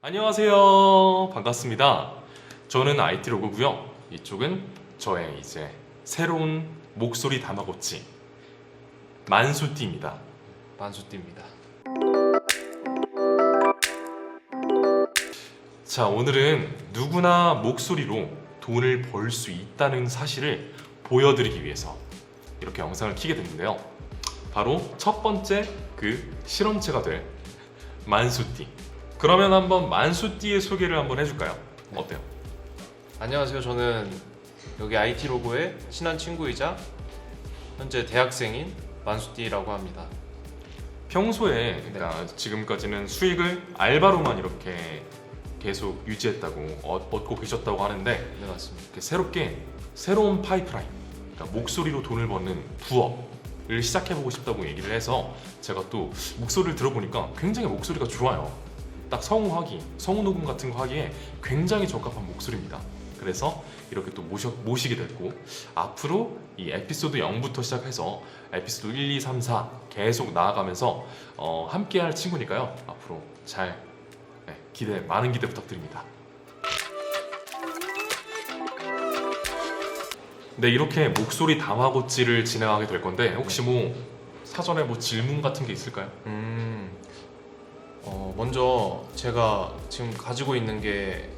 안녕하세요. 반갑습니다. 저는 IT 로고고요. 이쪽은 저의 이제 새로운 목소리 다마고치 만수띠입니다. 만수띠입니다. 자, 오늘은 누구나 목소리로 돈을 벌 수 있다는 사실을 보여드리기 위해서 이렇게 영상을 키게 됐는데요. 바로 첫 번째 그 실험체가 될 만수띠. 그러면 한번 만수띠의 소개를 한번 해줄까요? 어때요? 안녕하세요. 저는 여기 IT 로고의 친한 친구이자 현재 대학생인 만수띠라고 합니다. 평소에 그러니까 지금까지는 수익을 알바로만 이렇게 계속 유지했다고 얻- 얻고 계셨다고 하는데 네 맞습니다. 이렇게 새롭게 새로운 파이프라인, 그러니까 목소리로 돈을 버는 부업을 시작해보고 싶다고 얘기를 해서 제가 또 목소리를 들어보니까 굉장히 목소리가 좋아요. 딱 성우하기, 성우 녹음 같은 거 하기에 굉장히 적합한 목소리입니다. 그래서 이렇게 또 모셔, 모시게 됐고 앞으로 이 에피소드 0부터 시작해서 에피소드 1, 2, 3, 4 계속 나아가면서 어, 함께할 친구니까요. 앞으로 잘 네, 기대 많은 기대 부탁드립니다. 네 이렇게 목소리 담화고찌를 진행하게 될 건데 혹시 뭐 사전에 뭐 질문 같은 게 있을까요? 음, 어, 먼저 제가 지금 가지고 있는 게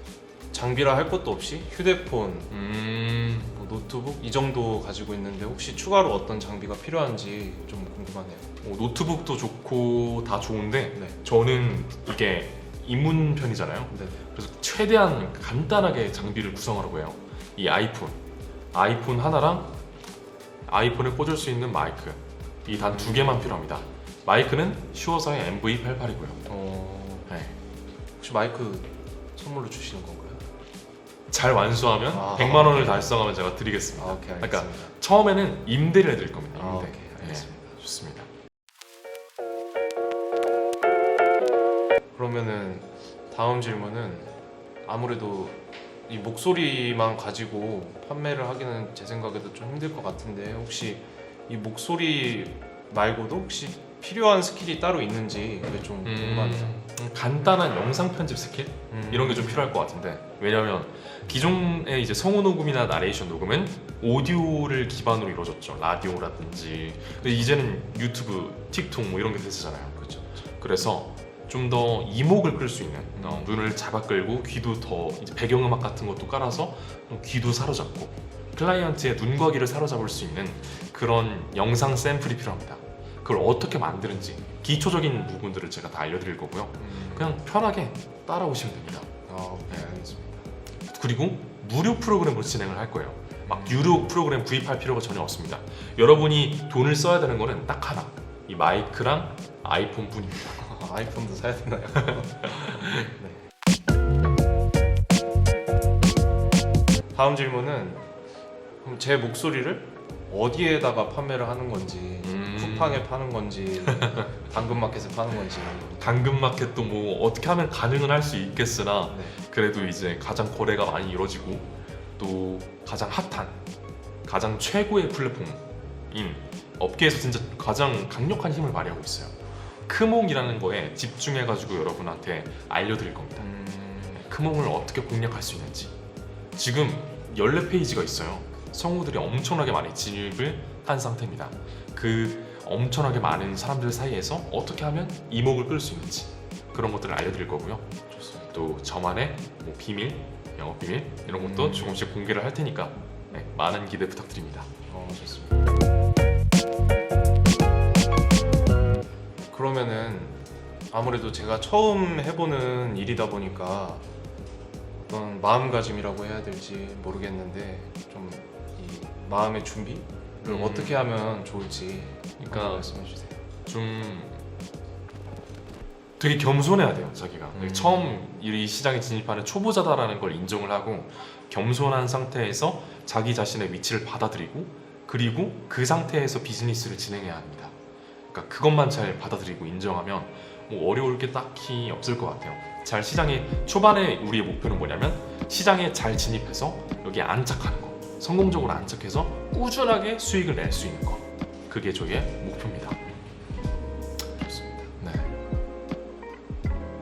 장비라 할 것도 없이 휴대폰, 음 뭐 노트북 이 정도 가지고 있는데 혹시 추가로 어떤 장비가 필요한지 좀 궁금하네요. 뭐 노트북도 좋고 다 좋은데 네. 저는 이게 입문 편이잖아요. 네. 그래서 최대한 간단하게 장비를 구성하려고 해요. 이 아이폰, 아이폰 하나랑 아이폰에 꽂을 수 있는 마이크 이 단 두 개만 필요합니다. 마이크는 슈어사의 MV88이고요. 어, 네. 혹시 마이크 선물로 주시는 건가요? 잘 완수하면 아. 100만 원을 달성하면 제가 드리겠습니다. 아, 오케이 그러니까. 처음에는 임대를 해드릴 겁니다. 아, 임대. 오케이 네, 알겠습니다. 좋습니다. 그러면은 다음 질문은 아무래도 이 목소리만 가지고 판매를 하기는 제 생각에도 좀 힘들 것 같은데 혹시 이 목소리 말고도 혹시 필요한 스킬이 따로 있는지 그게 좀 궁금하네요. 음, 간단한 영상 편집 스킬? 음. 이런 게 좀 필요할 것 같은데. 왜냐면 기존의 이제 성우 녹음이나 나레이션 녹음은 오디오를 기반으로 이루어졌죠. 라디오라든지. 근데 이제는 유튜브, 틱톡 뭐 이런 게 됐잖아요. 그렇죠. 그래서 좀 더 이목을 끌 수 있는 어, 눈을 잡아 끌고 귀도 더 이제 배경음악 같은 것도 깔아서 좀 귀도 사로잡고 클라이언트의 눈과 귀를 사로잡을 수 있는 그런 영상 샘플이 필요합니다 그걸 어떻게 만드는지 기초적인 부분들을 제가 다 알려드릴 거고요 음. 그냥 편하게 따라오시면 됩니다. 아, 오케이 알겠습니다. 그리고 무료 프로그램으로 진행을 할 거예요. 막 유료 프로그램 구입할 필요가 전혀 없습니다. 여러분이 돈을 써야 되는 거는 딱 하나. 이 마이크랑 아이폰 뿐입니다. 아, 아이폰도 사야 되나요? 네. 다음 질문은 그럼 제 목소리를 어디에다가 판매를 하는 건지 음. 쿠팡에 파는 건지 당근마켓에 파는 건지 당근마켓도 뭐 어떻게 하면 가능은 할 수 있겠으나 네. 그래도 이제 가장 거래가 많이 이루어지고 또 가장 핫한 가장 최고의 플랫폼인 업계에서 진짜 가장 강력한 힘을 발휘하고 있어요. 크몽이라는 거에 집중해가지고 여러분한테 알려드릴 겁니다. 음, 크몽을 어떻게 공략할 수 있는지 지금 14페이지가 있어요 성우들이 엄청나게 많이 진입을 한 상태입니다 그 엄청나게 많은 사람들 사이에서 어떻게 하면 이목을 끌 수 있는지 그런 것들을 알려드릴 거고요 좋습니다. 또 저만의 뭐 비밀, 영업 비밀 이런 것도 음. 조금씩 공개를 할 테니까 네, 많은 기대 부탁드립니다 어, 좋습니다. 그러면은 아무래도 제가 처음 해보는 일이다 보니까 어떤 마음가짐이라고 해야 될지 모르겠는데 좀 이 마음의 준비를 음. 어떻게 하면 좋을지 그러니까 말씀해 주세요. 좀 되게 겸손해야 돼요 자기가 음. 처음 이 시장에 진입하는 초보자다라는 걸 인정을 하고 겸손한 상태에서 자기 자신의 위치를 받아들이고 그리고 그 상태에서 비즈니스를 진행해야 합니다 그러니까 그것만 잘 받아들이고 인정하면 뭐 어려울 게 딱히 없을 것 같아요 잘 시장에 초반에 우리의 목표는 뭐냐면 시장에 잘 진입해서 여기에 안착하는 거 성공적으로 안착해서 꾸준하게 수익을 낼 수 있는 거 그게 저희의 목표입니다 좋습니다. 네.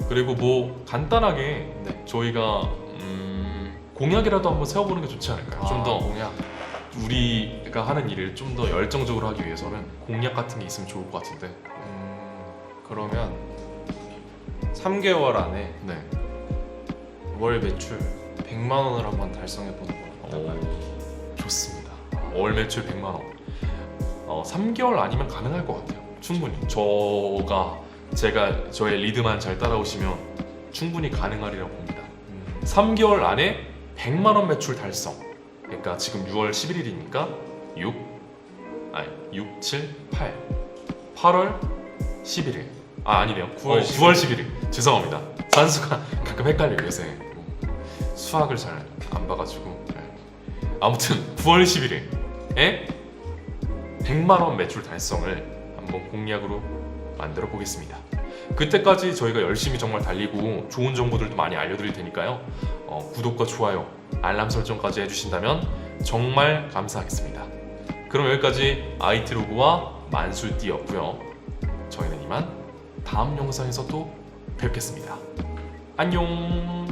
그리고 뭐 간단하게 네. 저희가 음, 공약이라도 한번 세워보는 게 좋지 않을까요? 좀더 아, 공약. 우리가 하는 일을 좀 더 열정적으로 하기 위해서는 공약 같은 게 있으면 좋을 것 같은데. 음, 그러면 3개월 안에 네. 월 매출 100만 원을 한번 달성해 보는 거 오? 좋습니다. 월 매출 100만 원. 어, 3개월 아니면 가능할 것 같아요. 충분히. 저가 제가 저의 리드만 잘 따라오시면 충분히 가능하리라고 봅니다. 음, 3개월 안에 100만 원 매출 달성. 그러니까 지금 6월 11일이니까 6 아니 6 7 8 8월 11일. 아 아니네요. 9월, 9월 9월 11일. 죄송합니다. 산수가 가끔 헷갈려요 요새. 수학을 잘 안 봐가지고. 네. 아무튼 9월 11일에 100만 원 매출 달성을 한번 공약으로 만들어 보겠습니다. 그때까지 저희가 열심히 정말 달리고 좋은 정보들도 많이 알려드릴 테니까요. 어, 구독과 좋아요, 알람 설정까지 해주신다면 정말 감사하겠습니다. 그럼 여기까지 아이티로그와 만수띠였고요. 저희는 이만 다음 영상에서 또 뵙겠습니다. 안녕.